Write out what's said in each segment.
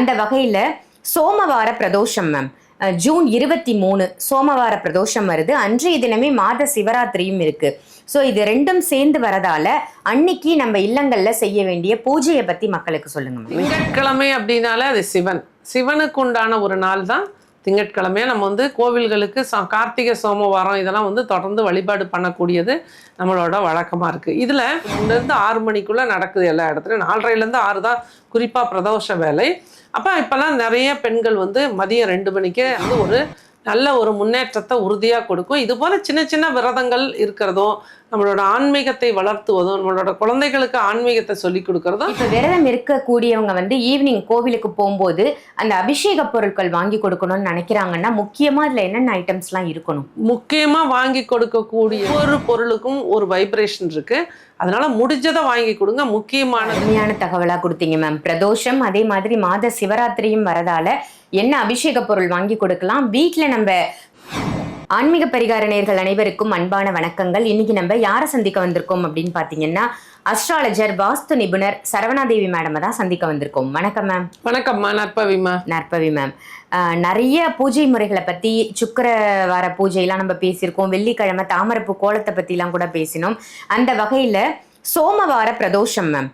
அந்த வகையில் சோமவார Pradosham ma'am June இருபத்தி மூணு சோமவார பிரதோஷம் வருது. அன்றைய தினமே மாத சிவராத்திரியும் இருக்கு. ஸோ இது ரெண்டும் சேர்ந்து வரதால அன்னைக்கு நம்ம இல்லங்கள்ல செய்ய வேண்டிய பூஜையை பத்தி மக்களுக்கு சொல்லுங்க திங்கட்கிழமை அப்படின்னால அது சிவன். சிவனுக்கு உண்டான ஒரு நாள் தான் திங்கட்கிழமையா நம்ம வந்து கோவில்களுக்கு ச- கார்த்திகை சோமவாரம் இதெல்லாம் வந்து தொடர்ந்து வழிபாடு பண்ணக்கூடியது நம்மளோட வழக்கமாக இருக்குது இதில் இருந்து ஆறு மணிக்குள்ளே நடக்குது எல்லா இடத்துலையும். நாலரைலேருந்து ஆறு தான் குறிப்பாக பிரதோஷ வேலை. அப்போ இப்போல்லாம் நிறைய பெண்கள் வந்து மதியம் ரெண்டு மணிக்கே வந்து ஒரு நல்ல ஒரு முன்னேற்றத்தை உறுதியாக கொடுக்கும். இது போல் சின்ன சின்ன விரதங்கள் இருக்கிறதும் நம்மளோட ஆன்மீகத்தை வளர்த்துவதும் நம்மளோட குழந்தைகளுக்கு ஆன்மீகத்தை சொல்லி கொடுக்கறதும் இப்ப விரதம் இருக்கக்கூடியவங்க வந்து ஈவினிங் கோவிலுக்கு போகும்போது அந்த அபிஷேக பொருட்கள் வாங்கி கொடுக்கணும்னு நினைக்கிறாங்கன்னா முக்கியமா அதுல என்னென்ன ஐட்டம்ஸ்லாம் இருக்கணும்? முக்கியமாக வாங்கி கொடுக்கக்கூடிய ஒரு பொருளுக்கும் ஒரு வைப்ரேஷன் இருக்கு. அதனால முடிஞ்சதை வாங்கி கொடுங்க. முக்கியமானது அருமையான தகவலா கொடுத்தீங்க மேம் பிரதோஷம் அதே மாதிரி மாத சிவராத்திரியும் வரதால என்ன அபிஷேக பொருள் வாங்கி கொடுக்கலாம்? வீட்ல நம்ம ஆன்மீக பரிகார நேயர்கள் அனைவருக்கும் அன்பான வணக்கங்கள். இன்னைக்கு நம்ம யாரை சந்திக்க வந்திருக்கோம் அப்படின்னு பாத்தீங்கன்னா அஸ்ட்ராலஜர் வாஸ்து நிபுணர் சரவணாதேவி மேடமை தான் சந்திக்க வந்திருக்கோம். வணக்கம் மேம் வணக்கம்மா நற்பவிமா நற்பவி மேம் நிறைய பூஜை முறைகளை பற்றி சுக்கரவார பூஜையெல்லாம் நம்ம பேசியிருக்கோம். வெள்ளிக்கிழமை தாமரைப்பூ கோலத்தை பற்றிலாம் கூட பேசினோம். அந்த வகையில் சோமவார பிரதோஷம் மேம்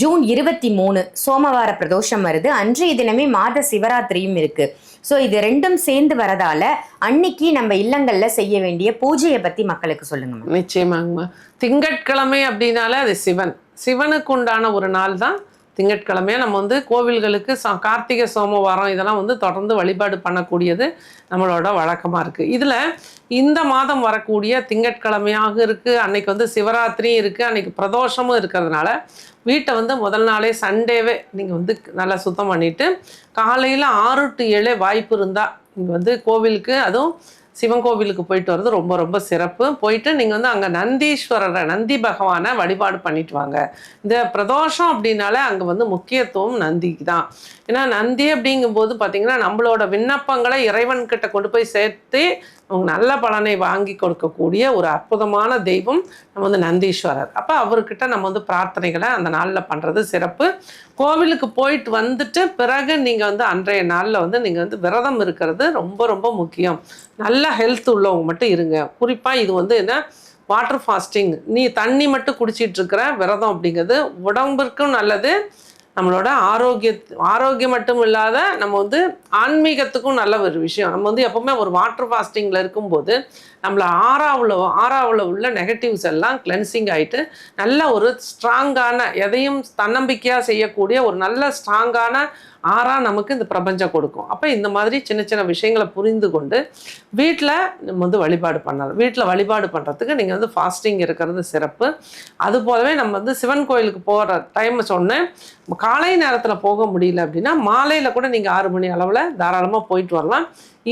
ஜூன் இருபத்தி மூணு சோமவார பிரதோஷம் வருது. அன்றைய தினமே மாத சிவராத்திரியும் இருக்கு. ஸோ இது ரெண்டும் சேர்ந்து வரதால அன்னைக்கு நம்ம இல்லங்கள்ல செய்ய வேண்டிய பூஜையை பத்தி மக்களுக்கு சொல்லுங்க நிச்சயமாங்கம்மா திங்கட்கிழமை அப்படின்னால அது சிவன். சிவனுக்கு உண்டான ஒரு நாள் தான் திங்கட்கிழமையே நம்ம வந்து கோவில்களுக்கு ச கார்த்திகை சோமவாரம் இதெல்லாம் வந்து தொடர்ந்து வழிபாடு பண்ணக்கூடியது நம்மளோட வழக்கமாக இருக்குது இதில் இந்த மாதம் வரக்கூடிய திங்கட்கிழமையாக இருக்குது அன்னைக்கு வந்து சிவராத்திரியும் இருக்குது அன்னைக்கு பிரதோஷமும் இருக்கிறதுனால வீட்டை வந்து முதல் நாளே சண்டேவே நீங்கள் வந்து நல்லா சுத்தம் பண்ணிவிட்டு காலையில் ஆறு டு ஏழே வாய்ப்பு இருந்தால் இங்கே வந்து கோவிலுக்கு அதுவும் சிவன் கோவிலுக்கு போயிட்டு வர்றது ரொம்ப ரொம்ப சிறப்பு. போயிட்டு நீங்கள் வந்து அங்கே நந்தீஸ்வரரை நந்தி பகவானை வழிபாடு பண்ணிட்டு வாங்க. இந்த பிரதோஷம் அப்படின்னாலே அங்கே வந்து முக்கியத்துவம் நந்திக்கு தான். ஏன்னா நந்தி அப்படிங்கும்போது பார்த்தீங்கன்னா நம்மளோட விண்ணப்பங்களை இறைவன்கிட்ட கொண்டு போய் சேர்த்து அவங்க நல்ல பலனை வாங்கி கொடுக்கக்கூடிய ஒரு அற்புதமான தெய்வம் நம்ம வந்து நந்தீஸ்வரர். அப்போ அவர்கிட்ட நம்ம வந்து பிரார்த்தனைகளை அந்த நாளில் பண்ணுறது சிறப்பு. கோவிலுக்கு போயிட்டு வந்துட்டு பிறகு நீங்கள் வந்து அன்றைய நாளில் வந்து நீங்கள் வந்து விரதம் இருக்கிறது ரொம்ப ரொம்ப முக்கியம். நல்ல ஹெல்த் உள்ளவங்க மட்டும் இருங்க. குறிப்பாக இது வந்து என்ன? வாட்டர் ஃபாஸ்டிங் நீ தண்ணி மட்டும் குடிச்சிட்டு இருக்கிற விரதம் அப்படிங்கிறது உடம்பிற்கும் நல்லது. நம்மளோட ஆரோக்கிய ஆரோக்கியம் மட்டும் இல்லாத நம்ம வந்து ஆன்மீகத்துக்கும் நல்ல ஒரு விஷயம். நம்ம வந்து எப்போவுமே ஒரு வாட்டர் ஃபாஸ்டிங்கில் இருக்கும்போது நம்மளை ஆறாவில் ஆறாவில் உள்ள நெகட்டிவ்ஸ் எல்லாம் கிளென்சிங் ஆகிட்டு நல்ல ஒரு ஸ்ட்ராங்கான எதையும் தன்னம்பிக்கையாக செய்யக்கூடிய ஒரு நல்ல ஸ்ட்ராங்கான ஆறாக நமக்கு இந்த பிரபஞ்சம் கொடுக்கும். அப்போ இந்த மாதிரி சின்ன சின்ன விஷயங்களை புரிந்து கொண்டு வீட்டில் நம்ம வந்து வழிபாடு பண்ணலாம். வீட்டில் வழிபாடு பண்ணுறதுக்கு நீங்கள் வந்து ஃபாஸ்டிங் இருக்கிறது சிறப்பு. அது போலவே நம்ம வந்து சிவன் கோயிலுக்கு போகிற டைம் சொன்னேன். காலை நேரத்தில் போக முடியல அப்படின்னா மாலையில் கூட நீங்கள் ஆறு மணி அளவில் தாராளமாக போயிட்டு வரலாம்.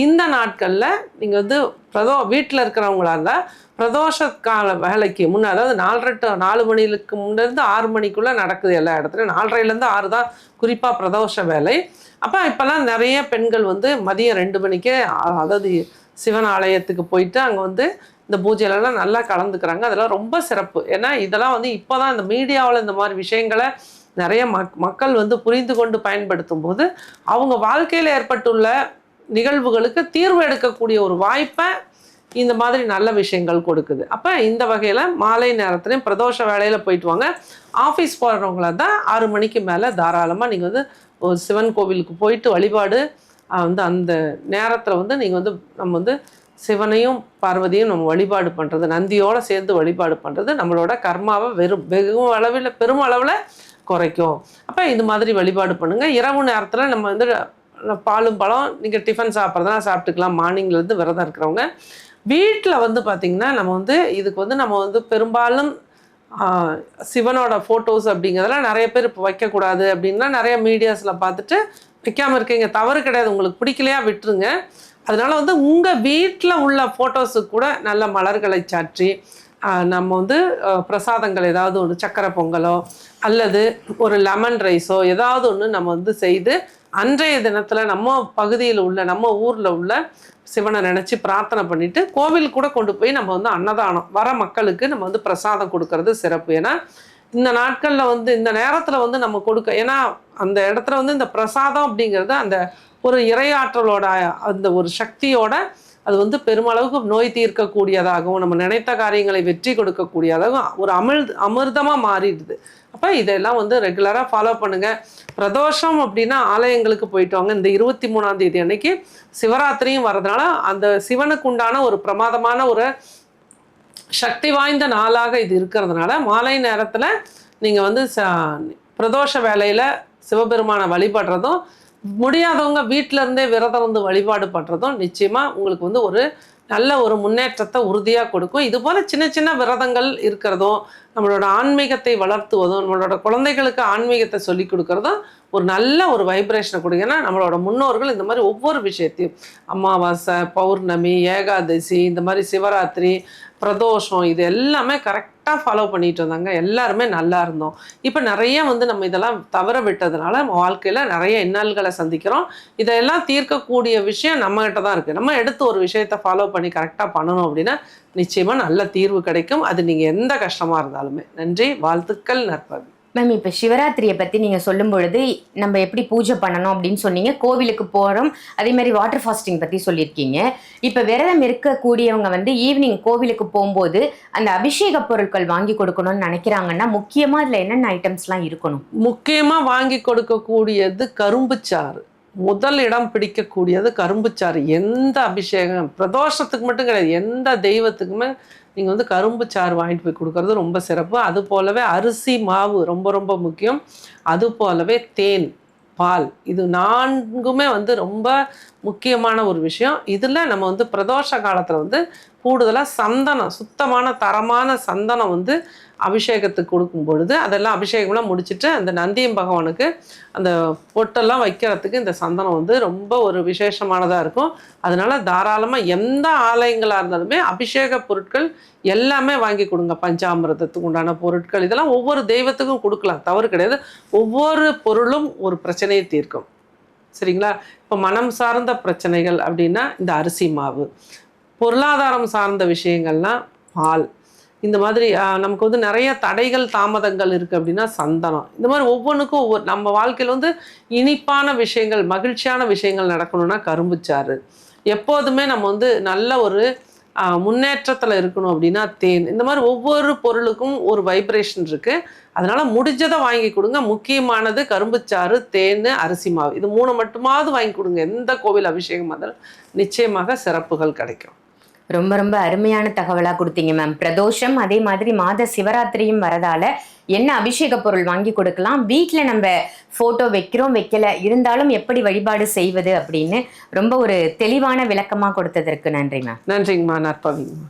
இந்த நாட்களில் நீங்கள் வந்து பிரதோ வீட்டில் இருக்கிறவங்களா இருந்தால் பிரதோஷ கால வேலைக்கு முன்னே அதாவது நாலரை டு நாலு மணிக்கு முன்னேருந்து ஆறு மணிக்குள்ளே நடக்குது எல்லா இடத்துலையும். நாலரைலேருந்து ஆறு தான் குறிப்பாக பிரதோஷ வேலை. அப்போ இப்போல்லாம் நிறைய பெண்கள் வந்து மதியம் ரெண்டு மணிக்கே அதாவது சிவன் ஆலயத்துக்கு போயிட்டு அங்கே வந்து இந்த பூஜையிலலாம் நல்லா கலந்துக்கிறாங்க. அதெல்லாம் ரொம்ப சிறப்பு. ஏன்னா இதெல்லாம் வந்து இப்போ தான் இந்த மீடியாவில் இந்த மாதிரி விஷயங்களை நிறைய மக் மக்கள் வந்து புரிந்து கொண்டு பயன்படுத்தும் போது அவங்க வாழ்க்கையில் ஏற்பட்டுள்ள நிகழ்வுகளுக்கு தீர்வு எடுக்கக்கூடிய ஒரு வாய்ப்பை இந்த மாதிரி நல்ல விஷயங்கள் கொடுக்குது. அப்போ இந்த வகையில் மாலை நேரத்துலையும் பிரதோஷ வேலையில் போயிட்டு வாங்க. ஆஃபீஸ் போகிறவங்கள தான் ஆறு மணிக்கு மேலே தாராளமாக நீங்கள் வந்து ஒரு சிவன் கோவிலுக்கு போயிட்டு வழிபாடு வந்து அந்த நேரத்தில் வந்து நீங்கள் வந்து நம்ம வந்து சிவனையும் பார்வதியும் நம்ம வழிபாடு பண்ணுறது நந்தியோடு சேர்ந்து வழிபாடு பண்ணுறது நம்மளோட கர்மாவை வெறும் வெகு அளவில் பெரும் அளவில் குறைக்கும். அப்போ இந்த மாதிரி வழிபாடு பண்ணுங்கள் இரவு நேரத்தில் நம்ம வந்து பாலும் பழம் நீங்கள் டிஃபன் சாப்பிட்றதுனா சாப்பிட்டுக்கலாம். மார்னிங்லேருந்து விரதம் இருக்கிறவங்க. வீட்டில் வந்து பார்த்திங்கன்னா நம்ம வந்து இதுக்கு வந்து நம்ம வந்து பெரும்பாலும் சிவனோட ஃபோட்டோஸ் அப்படிங்கிறதெல்லாம் நிறைய பேர் இப்போ வைக்கக்கூடாது அப்படின்னா நிறைய மீடியாஸில் பார்த்துட்டு வைக்காமல் இருக்கீங்க. தவறு கிடையாது. உங்களுக்கு பிடிக்கலையா விட்டுருங்க. அதனால வந்து உங்கள் வீட்டில் உள்ள ஃபோட்டோஸுக்கு கூட நல்ல மலர்களை சாற்றி நம்ம வந்து பிரசாதங்கள் ஏதாவது ஒன்று சக்கரை பொங்கலோ அல்லது ஒரு லெமன் ரைஸோ ஏதாவது ஒன்று நம்ம வந்து செய்து அன்றைய தினத்தில் நம்ம பகுதியில் உள்ள நம்ம ஊரில் உள்ள சிவனை நினச்சி பிரார்த்தனை பண்ணிவிட்டு கோவில் கூட கொண்டு போய் நம்ம வந்து அன்னதானம் வர மக்களுக்கு நம்ம வந்து பிரசாதம் கொடுக்கறது சிறப்பு. ஏன்னா இந்த நாட்களில் வந்து இந்த நேரத்தில் வந்து நம்ம கொடுக்க ஏன்னா அந்த இடத்துல வந்து இந்த பிரசாதம் அப்படிங்கிறது அந்த ஒரு இறையாற்றலோட அந்த ஒரு சக்தியோட அது வந்து பெருமளவுக்கு நோய் தீர்க்கக்கூடியதாகவும் நம்ம நினைத்த காரியங்களை வெற்றி கொடுக்கக்கூடியதாகவும் ஒரு அமிழ் அமிர்தமாக மாறிடுது. அப்போ இதெல்லாம் வந்து ரெகுலராக ஃபாலோ பண்ணுங்கள் பிரதோஷம் அப்படின்னா ஆலயங்களுக்கு போயிட்டு வாங்க இந்த இருபத்தி மூணாம் தேதி அன்னைக்கு சிவராத்திரியும் வர்றதுனால அந்த சிவனுக்கு உண்டான ஒரு பிரமாதமான ஒரு சக்தி வாய்ந்த நாளாக இது இருக்கிறதுனால மாலை நேரத்தில் நீங்கள் வந்து ச பிரதோஷ வேலையில் சிவபெருமானை வழிபடுறதும் முடியாதவங்க வீட்டிலருந்தே விரதம் வந்து வழிபாடு பண்ணுறதும் நிச்சயமாக உங்களுக்கு வந்து ஒரு நல்ல ஒரு முன்னேற்றத்தை உறுதியாக கொடுக்கும். இது போல் சின்ன சின்ன விரதங்கள் இருக்கிறதும் நம்மளோட ஆன்மீகத்தை வளர்த்துவதும் நம்மளோட குழந்தைகளுக்கு ஆன்மீகத்தை சொல்லி கொடுக்கறதும் ஒரு நல்ல ஒரு வைப்ரேஷனை கொடுங்க ஏன்னா நம்மளோட முன்னோர்கள் இந்த மாதிரி ஒவ்வொரு விஷயத்தையும் அமாவாசை பௌர்ணமி ஏகாதசி இந்த மாதிரி சிவராத்திரி பிரதோஷம் இது எல்லாமே கரெக்டாக ஃபாலோ பண்ணிட்டு இருந்தாங்க. எல்லாருமே நல்லா இருந்தோம். இப்போ நிறைய வந்து நம்ம இதெல்லாம் தவற விட்டதுனால நம்ம வாழ்க்கையில் நிறைய இன்னல்களை சந்திக்கிறோம். இதெல்லாம் தீர்க்கக்கூடிய விஷயம் நம்மகிட்ட தான் இருக்குது நம்ம எடுத்து ஒரு விஷயத்தை ஃபாலோ பண்ணி கரெக்டாக பண்ணணும் அப்படின்னா நிச்சயமாக நல்ல தீர்வு கிடைக்கும். அது நீங்கள் எந்த கஷ்டமாக இருந்தாலுமே. நன்றி. வாழ்த்துக்கள் நற்பவி. மேம் இப்போ சிவராத்திரியை பற்றி நீங்கள் சொல்லும் பொழுது நம்ம எப்படி பூஜை பண்ணணும் அப்படின்னு சொன்னீங்க. கோவிலுக்கு போகிறோம் அதே மாதிரி வாட்டர் ஃபாஸ்டிங் பற்றி சொல்லியிருக்கீங்க. இப்போ விரதம் இருக்கக்கூடியவங்க வந்து ஈவினிங் கோவிலுக்கு போகும்போது அந்த அபிஷேக பொருட்கள் வாங்கி கொடுக்கணும்னு நினைக்கிறாங்கன்னா முக்கியமாக அதில் என்னென்ன ஐட்டம்ஸ்லாம் இருக்கணும்? முக்கியமாக வாங்கி கொடுக்கக்கூடியது கரும்பு சாறு முதல் இடம் பிடிக்கக்கூடியது கரும்புச்சாறு. எந்த அபிஷேகம்? பிரதோஷத்துக்கு மட்டும் கிடையாது. எந்த தெய்வத்துக்குமே நீங்கள் வந்து கரும்புச்சாறு வாங்கிட்டு போய் கொடுக்கறது ரொம்ப சிறப்பு. அது போலவே அரிசி மாவு ரொம்ப ரொம்ப முக்கியம். அது போலவே தேன் பால். இது நான்குமே வந்து ரொம்ப முக்கியமான ஒரு விஷயம். இதில் நம்ம வந்து பிரதோஷ காலத்தில் வந்து கூடுதலாக சந்தனம் சுத்தமான தரமான சந்தனம் வந்து அபிஷேகத்துக்கு கொடுக்கும் பொழுது அதெல்லாம் அபிஷேகம்லாம் முடிச்சுட்டு அந்த நந்தியம் பகவானுக்கு அந்த பொட்டெல்லாம் வைக்கிறதுக்கு இந்த சந்தனம் வந்து ரொம்ப ஒரு விசேஷமானதாக இருக்கும். அதனால தாராளமாக எந்த ஆலயங்களாக இருந்தாலுமே அபிஷேக பொருட்கள் எல்லாமே வாங்கி கொடுங்க. பஞ்சாமிரதத்துக்கு உண்டான பொருட்கள் இதெல்லாம் ஒவ்வொரு தெய்வத்துக்கும் கொடுக்கலாம். தவறு கிடையாது. ஒவ்வொரு பொருளும் ஒரு பிரச்சனையை தீர்க்கும். சரிங்களா? இப்போ மனம் சார்ந்த பிரச்சனைகள் அப்படின்னா இந்த அரிசி மாவு. பொருளாதாரம் சார்ந்த விஷயங்கள்லாம் பால். இந்த மாதிரி நமக்கு வந்து நிறைய தடைகள் தாமதங்கள் இருக்குது அப்படின்னா சந்தனம். இந்த மாதிரி ஒவ்வொன்றுக்கும் ஒவ்வொரு நம்ம வாழ்க்கையில் வந்து இனிப்பான விஷயங்கள் மகிழ்ச்சியான விஷயங்கள் நடக்கணும்னா கரும்புச்சாறு. எப்போதுமே நம்ம வந்து நல்ல ஒரு முன்னேற்றத்தில் இருக்கணும் அப்படின்னா தேன். இந்த மாதிரி ஒவ்வொரு பொருளுக்கும் ஒரு வைப்ரேஷன் இருக்குது அதனால் முடிஞ்சதை வாங்கி கொடுங்க. முக்கியமானது கரும்புச்சாறு தேன் அரிசி மாவு. இது மூணு மட்டுமாவது வாங்கி கொடுங்க. எந்த கோவில் அபிஷேகம் இருந்தாலும் நிச்சயமாக சிறப்புகள் கிடைக்கும். ரொம்ப ரொம்ப அருமையான தகவலாக கொடுத்தீங்க மேம் பிரதோஷம் அதே மாதிரி மாத சிவராத்திரியும் வரதால என்ன அபிஷேக பொருள் வாங்கி கொடுக்கலாம்? வீட்டில் நம்ம ஃபோட்டோ வைக்கிறோம் வைக்கல. இருந்தாலும் எப்படி வழிபாடு செய்வது அப்படின்னு ரொம்ப ஒரு தெளிவான விளக்கமாக கொடுத்ததற்கு நன்றி மேம் நன்றிங்கம்மா நற்பவிங்கம்மா